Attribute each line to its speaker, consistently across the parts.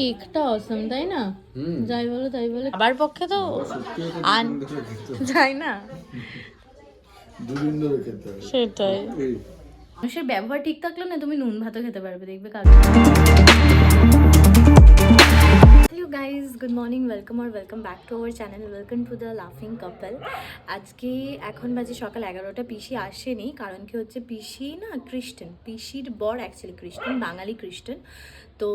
Speaker 1: কেকটা অসম তাই না? যাই বলো তাই বলো। আবার পক্ষে তো আন-। যাই না। সেটাই। মানুষের ব্যবহার ঠিক থাকলে না তুমি নুন ভাতও খেতে পারবে দেখবে কাজ hello guys good morning welcome R welcome back to our channel welcome to the লাফিং কাপল আজকে এখন বাজে সকাল এগারোটা। পিসি আসেনি, কারণ কি হচ্ছে, পিসি না খ্রিস্টান পিসির বর অ্যাকচুয়ালি খ্রিস্টান বাঙালি খ্রিস্টান তো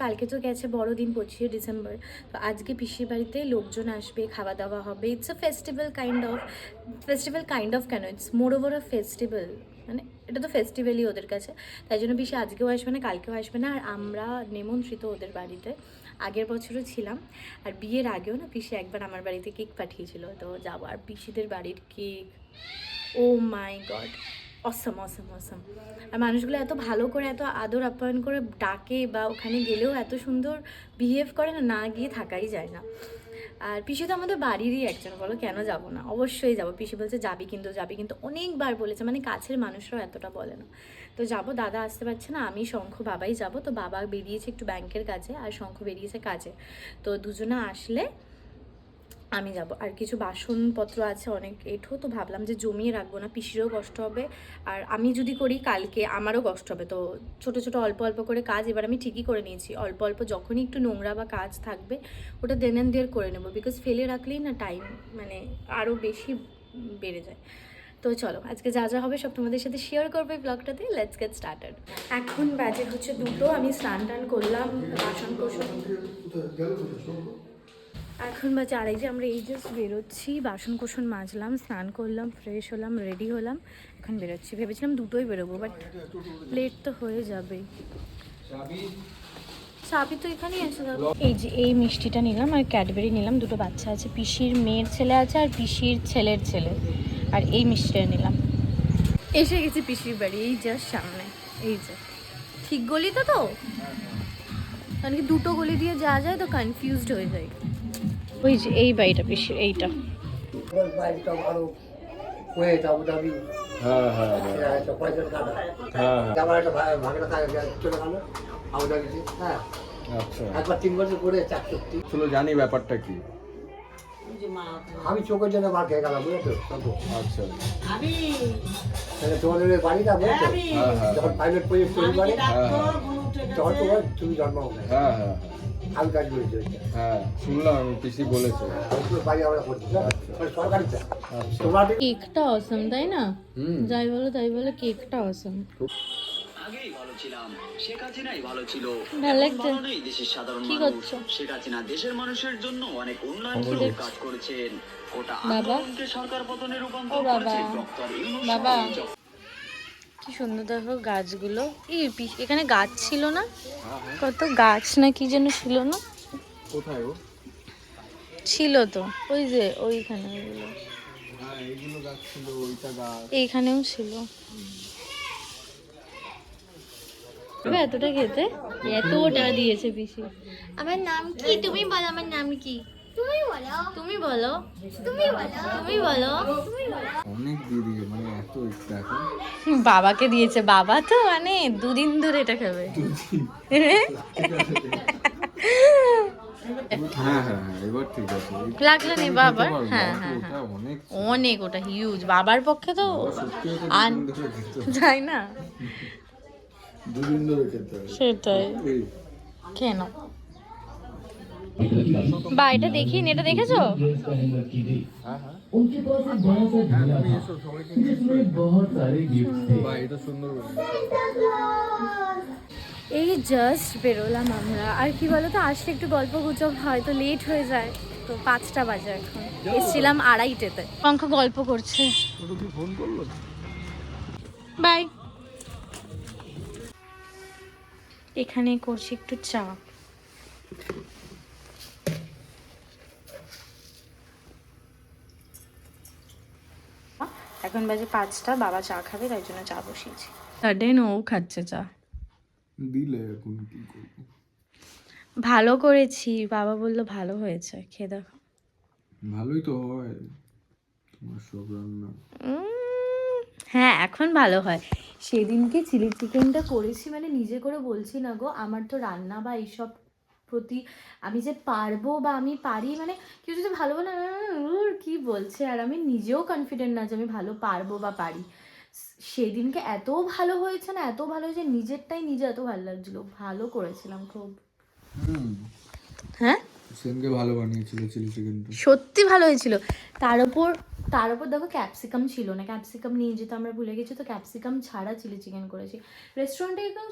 Speaker 1: কালকে তো গেছে বড়দিন, পঁচিশে ডিসেম্বর। তো আজকে পিসির বাড়িতে লোকজন আসবে খাওয়া দাওয়া হবে। It's a festival kind of festival kind of কেন? It's more over a festival মানে এটা তো ফেস্টিভ্যালই ওদের কাছে। তাই জন্য পিসি আজকেও আসবে না, কালকেও আসবে না। আর আমরা নিমন্ত্রিত ওদের বাড়িতে। আগের বছরও ছিলাম। আর বিয়ের আগেও না পিসি একবার আমার বাড়িতে কেক পাঠিয়েছিল। তো যাব। আর পিসিদের বাড়ির কেক, ও মাই গড, অসম অসম অসম। আর মানুষগুলো এত ভালো করে, এত আদর আপ্যায়ন করে ডাকে বা ওখানে গেলেও এত সুন্দর বিহেভ করে না না গিয়ে থাকাই যায় না। আর পিসি তো আমাদের বাড়িরই একজন, বলো কেন যাব না? অবশ্যই যাব। পিসি বলছে, যাবি কিন্তু যাবি কিন্তু। অনেকবার বলেছে মানে কাছের মানুষরাও এতটা বলে না। তো যাব, দাদা আসতে পারছে না, আমি শঙ্খ বাবাই যাব। তো বাবা বেরিয়েছে একটু ব্যাংকের কাজে, আর শঙ্খ বেরিয়েছে কাজে। তো দুজনে আসলে আমি যাব। আর কিছু বাসনপত্র আছে অনেক এঠো, তো ভাবলাম যে জমিয়ে রাখব না, পিসিরও কষ্ট হবে। আর আমি যদি করি, কালকে আমারও কষ্ট হবে। তো ছোট ছোট অল্প অল্প করে কাজ এবার আমি ঠিকই করে নিয়েছি। অল্প অল্প যখনই একটু নোংরা বা কাজ থাকবে, ওটা দেন অ্যান্ড দেয়ার করে নেব। বিকজ ফেলে রাখলেই না টাইম মানে আরও বেশি বেড়ে যায়। তো চলো, আজকে যা যা হবে সব তোমাদের সাথে শেয়ার করবে ব্লগটাতে লেটস গেট স্টার্টেড এখন বাজে হচ্ছে দুটো। আমি স্নান টান করলাম বাসন কোসন এখন বাজে আড়াইটে আমরা এই জাস্ট বেরোচ্ছি বাসন কোসন মাজলাম স্নান করলাম ফ্রেশ হলাম রেডি হলাম এখন বেরোচ্ছি। ভেবেছিলাম দুটোই বেরোবো বাট লেট তো হয়ে যাবেই। চাবি তো এখানেই আছে। এই যে এই মিষ্টিটা নিলাম আর ক্যাডবেরি নিলাম দুটো বাচ্চা আছে পিসির মেয়ের ছেলে আছে আর পিসির ছেলের ছেলে। আর এই মিষ্টিটা নিলাম। এসে গেছি পিসির বাড়ি এই জাস্ট সামনে এই যে। ঠিক গলি তো তো? কারণ কি দুটো গলি দিয়ে যাওয়া যায় তো কনফিউজড হয়ে যায় ওই যে এই বাড়িটা পিসির এইটা।
Speaker 2: বাড়িটা
Speaker 3: হ্যাঁ হ্যাঁ হ্যাঁ। হ্যাঁ
Speaker 2: হ্যাঁ।
Speaker 3: আচ্ছা। জানি ব্যাপারটা কি?
Speaker 2: আমি চোখের জন্য মার খেয়ে গেলাম বুঝেছ? তখন
Speaker 3: আচ্ছা।
Speaker 2: তাহলে তোমাদের ওই বাড়িটা বুঝেছ?
Speaker 3: হ্যাঁ হ্যাঁ।
Speaker 2: যখন পাইলট প্রজেক্ট তৈরি করে
Speaker 3: হ্যাঁ হ্যাঁ।
Speaker 2: তখন তোমার তুমি জন্ম হবে।
Speaker 3: হ্যাঁ হ্যাঁ।
Speaker 2: আমি কাজ করেছি
Speaker 3: হ্যাঁ শুনলাম আমি পিসি বলেছে।
Speaker 2: বাড়ি আমরা করছি না? মানে
Speaker 3: আচ্ছা।
Speaker 2: তোমার
Speaker 1: কেকটা অসম তাই না? যাই বলো তাই বলো কেকটা অসম
Speaker 4: আগেই ভালো ছিলাম শেখ হাসিনাই ভালো ছিল।
Speaker 1: ভালো
Speaker 4: এখন
Speaker 1: লাগছে?
Speaker 4: ভালো নেই দেশের সাধারণ মানুষ। শেখ হাসিনা দেশের মানুষের জন্য অনেক উন্নয়নমূলক কাজ করেছেন। ওটা
Speaker 1: বাবা?
Speaker 4: আন্দোলনকে সরকার পতনে রূপান্তর। ডক্টর ইউনূস
Speaker 1: কি সুন্দর দেখো গাছগুলো। এই এখানে গাছ ছিল না? কত গাছ না কি যেন ছিল না?
Speaker 3: কোথায় ও?
Speaker 1: ছিল তো ওই যে ওইখানে ওইগুলো।
Speaker 3: হ্যাঁ এইগুলো গাছ ছিল ওইটা গাছ।
Speaker 1: এইখানেও ছিল। এতটা খেতে? এতটা দিয়েছে পিসি।
Speaker 5: আমার নাম কি? তুমি বলো আমার নাম কি? তুমি বলো।
Speaker 1: তুমি বলো।
Speaker 5: তুমি বলো।
Speaker 1: তুমি বলো।
Speaker 3: অনেক দিয়ে দিয়ে মানে এত একটু
Speaker 1: বাবাকে দিয়েছে বাবা তো মানে দুদিন ধরে এটা খাবে।
Speaker 3: হ্যাঁ হ্যাঁ হ্যাঁ এবার ঠিক আছে। এই-
Speaker 1: লাগল নি বাবার? হ্যাঁ হ্যাঁ হ্যাঁ।
Speaker 3: অনেক
Speaker 1: অনেক ওটা হিউজ বাবার পক্ষে তো না? সেটাই। কেন? বা এটা দেখিন এটা দেখেছ? এই জাস্ট বেরোলাম আমরা। আর কি বলতো আসলে একটু গল্প গুজব হয়তো লেট হয়ে যায়। তো পাঁচটা বাজে এখন। এসেছিলাম আড়াইটেতে। পঙ্খ গল্প করছে। বাই। এখানে করছি একটু চা। এখন বাজে পাঁচটা বাবা চা খাবে তাই জন্য চা বসিয়েছি। সাডেন ও খাচ্ছে চা।
Speaker 3: দিলে এখন কি করব?
Speaker 1: ভালো করেছি বাবা বলল ভালো হয়েছে খেয়ে দেখো।
Speaker 3: ভালোই তো হয় তোমার সব রান্না।
Speaker 1: হ্যাঁ এখন ভালো হয়। সেদিনকে চিলি চিকেনটা করেছি মানে নিজে করে বলছি না গো আমার তো রান্না বা এইসব প্রতি আমি যে পারব বা আমি পারি মানে কেউ যদি ভালো বলে "উর, কি বলছে? আর আমি নিজেও কনফিডেন্ট না যে আমি ভালো পারব বা পারি। সেদিনকে এত ভালো হয়েছে না এত ভালো হয়েছে নিজেরটাই নিজে এত ভালো লাগছিল। ভালো করেছিলাম খুব। হ্যাঁ?
Speaker 3: সেদিনকে ভালো বানিয়েছিল চিলি চিকেনটা
Speaker 1: সত্যি ভালো হয়েছিল। তার উপর তার উপর দেখো ক্যাপসিকাম ছিল না। ক্যাপসিকাম নিয়ে যেতে আমরা ভুলে গেছি তো ক্যাপসিকাম ছাড়া চিলি চিকেন করেছি। রেস্টুরেন্টে কেউ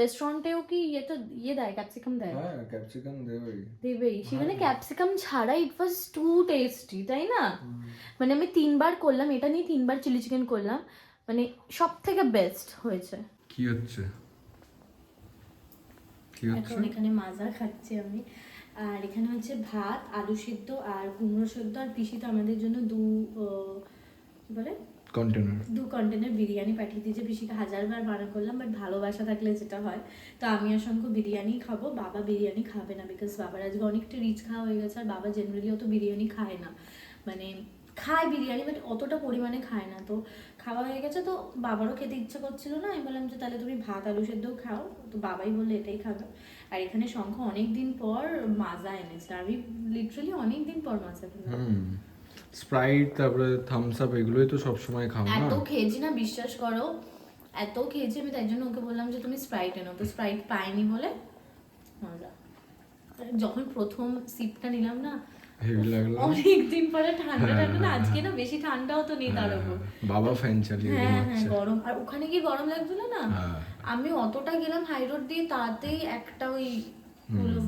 Speaker 1: রেস্টুরেন্টেও কি ইয়ে তো ইয়ে দেয় ক্যাপসিকাম দেয়?
Speaker 3: হ্যাঁ ক্যাপসিকাম দেবেই।
Speaker 1: দেবেই। সেখানে ক্যাপসিকাম ছাড়া ইট ওয়াজ টু টেস্টি তাই না? মানে আমি তিনবার করলাম এটা নিয়ে তিনবার চিলি চিকেন করলাম। মানে সব থেকে বেস্ট হয়েছে।
Speaker 3: কি হচ্ছে? কি হচ্ছে?
Speaker 1: এখন এখানে মাজা খাচ্ছি আমি। আর এখানে হচ্ছে ভাত আলু সিদ্ধ আর কুমড়ো সিদ্ধ আর পিসি তো আমাদের জন্য দু কি বলে?
Speaker 3: কন্টেনার
Speaker 1: দু কন্টেনার বিরিয়ানি পাঠিয়ে দিয়েছে। পিসিকে হাজারবার মানা করলাম বাট ভালোবাসা থাকলে যেটা হয় তো আমি অসংখ্য বিরিয়ানি খাব। বাবা বিরিয়ানি খাবে না বিকজ বাবার আজকে অনেকটা রিচ খাওয়া হয়ে গেছে আর বাবা জেনারেলি অত বিরিয়ানি খায় না। মানে খায় বিরিয়ানি বাট অতটা পরিমাণে খায় না। তো খাওয়া হয়ে গেছে তো বাবারও খেতে ইচ্ছা করছিল না। আমি বললাম যে তাহলে তুমি ভাত আলু সেদ্ধও খাও। তো বাবাই বললে এটাই খাবে। আর এখানে শঙ্খ অনেক দিন পর মাজা এনেছে আমি লিটারালি অনেক দিন পর মাজা খেলাম
Speaker 3: স্প্রাইট তারপরে থামস আপ এগুলোই তো সব সময় খাও না?
Speaker 1: এত খেয়েছি না বিশ্বাস করো। এত খেয়েছি আমি তাই জন্য ওকে বললাম যে তুমি স্প্রাইট এনো। তো স্প্রাইট পাইনি বলে মজা। যখন প্রথম সিপটা নিলাম না
Speaker 3: হেভি লাগল।
Speaker 1: অনেক পরে ঠান্ডা ঠান্ডা না আজকে না বেশি ঠান্ডাও তো নেই তার উপর।
Speaker 3: বাবা ফ্যান চালিয়ে
Speaker 1: হ্যাঁ হ্যাঁ গরম। আর ওখানে কি গরম লাগছিল না?
Speaker 3: হ্যাঁ।
Speaker 1: আমি অতটা গেলাম হাই রোড দিয়ে তাতেই একটা ওই হলো